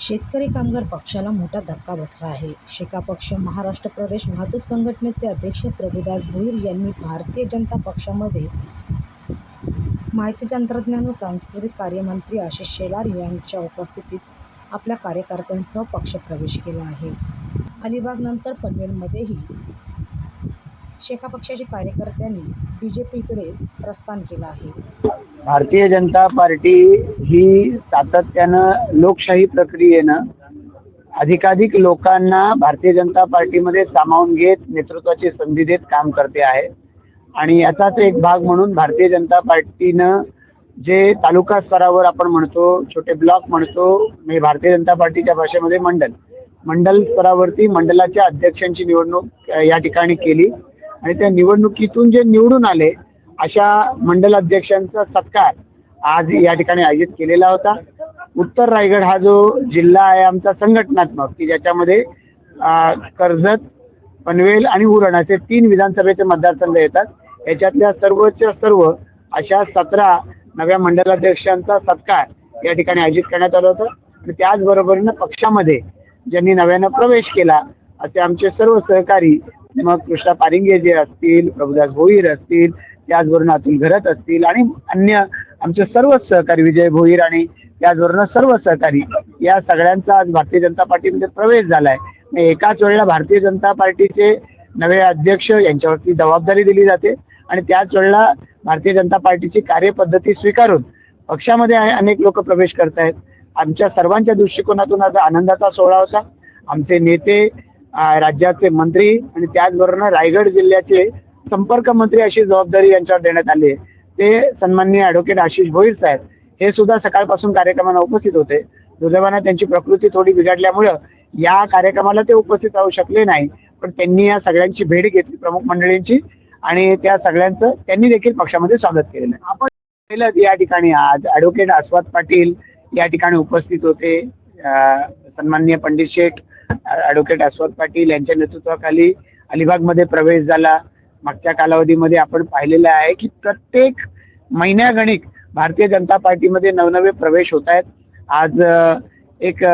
शेतकरी कामगार पक्षाला मोठा धक्का बसला आहे. शेका पक्ष महाराष्ट्र प्रदेश वाहतूक संघटनेचे अध्यक्ष प्रभुदास भोईर यांनी भारतीय जनता पक्षामध्ये माहिती तंत्रज्ञान व सांस्कृतिक कार्यमंत्री आशिष शेलार यांच्या उपस्थितीत आपल्या कार्यकर्त्यांसह पक्षप्रवेश केला आहे. अलिबागनंतर पनवेलमध्येही शेका पक्षाच्या कार्यकर्त्यांनी बीजेपीकडे प्रस्थान केलं आहे. भारतीय जनता पार्टी ही सातत्यानं लोकशाही प्रक्रियेनं अधिकाधिक लोकांना भारतीय जनता पार्टीमध्ये सामावून घेत नेतृत्वाची संधी देत काम करते आहे. आणि याचाच एक भाग म्हणून भारतीय जनता पार्टीनं जे तालुका स्तरावर आपण म्हणतो छोटे ब्लॉक म्हणतो म्हणजे भारतीय जनता पार्टीच्या भाषेमध्ये मंडल. मंडल स्तरावरती मंडलाच्या अध्यक्षांची निवडणूक या ठिकाणी केली. आणि त्या निवडणुकीतून जे निवडून आले अशा मंडल अध्यक्षांचा सत्कार आज या ठिकाणी आयोजित केलेला होता. उत्तर रायगड हा जो जिल्हा आहे आमचा संघटनात्मक की ज्याच्यामध्ये कर्जत पनवेल आणि उरण असे तीन विधानसभेचे मतदारसंघ येतात. याच्यातल्या सर्वच्या सर्व अशा सतरा नव्या मंडलाध्यक्षांचा सत्कार या ठिकाणी आयोजित करण्यात आला होता. आणि त्याचबरोबरीनं पक्षामध्ये ज्यांनी नव्यानं प्रवेश केला असे आमचे सर्व सहकारी मग कृष्णा पारिंगे जे असतील प्रभुदास भोईर असतील त्याचबरोबर अतुल घरत असतील आणि अन्य आमचे सर्वच सहकारी विजय भोईर आणि त्याचबरोबर सर्व सहकारी या सगळ्यांचा आज भारतीय जनता पार्टीमध्ये प्रवेश झालाय. एकाच वेळेला भारतीय जनता पार्टीचे नवे अध्यक्ष यांच्यावरती जबाबदारी दिली जाते आणि त्याच वेळेला भारतीय जनता पार्टीची कार्यपद्धती स्वीकारून पक्षामध्ये अनेक लोक प्रवेश करत आहेत आमच्या सर्वांच्या दृष्टिकोनातून आज आनंदाचा सोहळा होता. आमचे नेते राज्याचे मंत्री आणि त्याचबरोबर रायगड जिल्ह्याचे संपर्क मंत्री अशी जबाबदारी यांच्यावर देण्यात आली आहे. ते सन्माननीय ऍडव्होकेट आशिष भोईर साहेब हे सुद्धा सकाळपासून कार्यक्रमाला उपस्थित होते. दुर्दैवानं त्यांची प्रकृती थोडी बिघडल्यामुळं या कार्यक्रमाला ते उपस्थित राहू शकले नाही. पण त्यांनी या सगळ्यांची भेट घेतली प्रमुख मंडळींची आणि त्या सगळ्यांचं त्यांनी देखील पक्षामध्ये स्वागत केलेलं आहे. आपण या ठिकाणी आज ऍडव्होकेट आस्वाद पाटील या ठिकाणी उपस्थित होते. सन्माननीय पंडित शेठ ऍडव्होकेट अस्वाद पाटील यांच्या नेतृत्वाखाली अलिबागमध्ये प्रवेश झाला. मागच्या कालावधीमध्ये आपण पाहिलेलं आहे की प्रत्येक महिन्यागणिक भारतीय जनता पार्टीमध्ये नवनवे प्रवेश होत आहेत. आज एक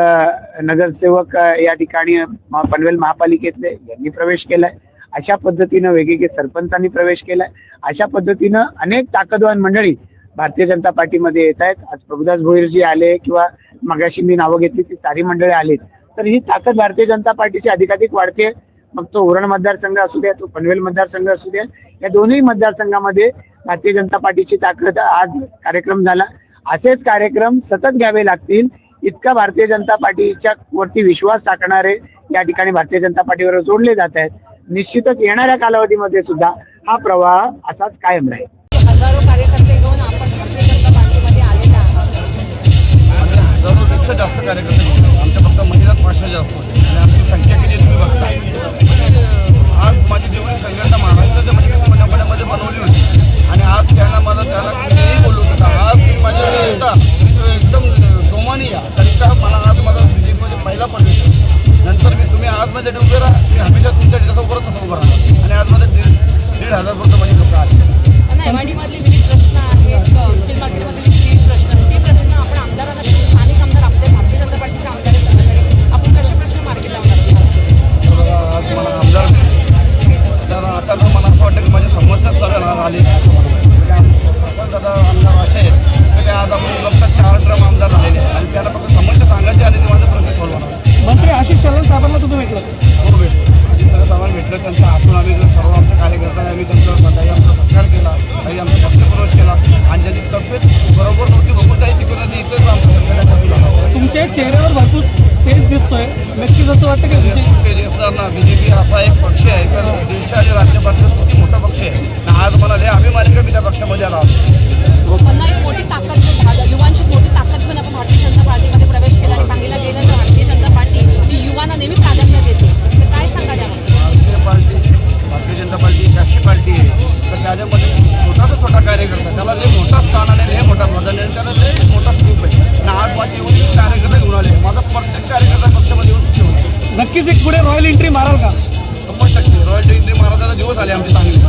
नगरसेवक या ठिकाणी पनवेल महापालिकेतले यांनी प्रवेश केलाय. अशा पद्धतीनं वेगवेगळे सरपंचांनी प्रवेश केलाय. अशा पद्धतीनं अनेक ताकदवान मंडळी भारतीय जनता पार्टीमध्ये येत आहेत. आज प्रभुदास भोईरजी आले किंवा मगाशी मी नावं घेतली ती सारी मंडळी आलीत. तर ही ताकद भारतीय जनता पार्टीची अधिकाधिक वाढते. मग तो उरण मतदारसंघ असू द्या तो पनवेल मतदारसंघ असू द्या या दोन्ही मतदारसंघामध्ये भारतीय जनता पार्टीची ताकद आज कार्यक्रम झाला. असेच कार्यक्रम सतत घ्यावे लागतील इतका भारतीय जनता पार्टीच्या वरती विश्वास टाकणारे या ठिकाणी भारतीय जनता पार्टीवर जोडले जात आहेत. निश्चितच येणाऱ्या कालावधीमध्ये सुद्धा हा प्रवाह असाच कायम राहील. झाला तुमच्या चेहऱ्यावर भरपूर तेज दिसतोय. नक्कीच असं वाटतं की तुमची ते असताना बीजेपी असा एक पक्ष आहे तर देश आणि राज्यपातळीवर किती मोठा पक्ष आहे. आज मला लय अभिमान आहे का मी त्या पक्षामध्ये आला नक्कीच एक पुढे रॉयल एंट्री माराल का? शंभर टक्के. रॉयल एंट्री महाराजाचा दिवस आले आमचे चांगले.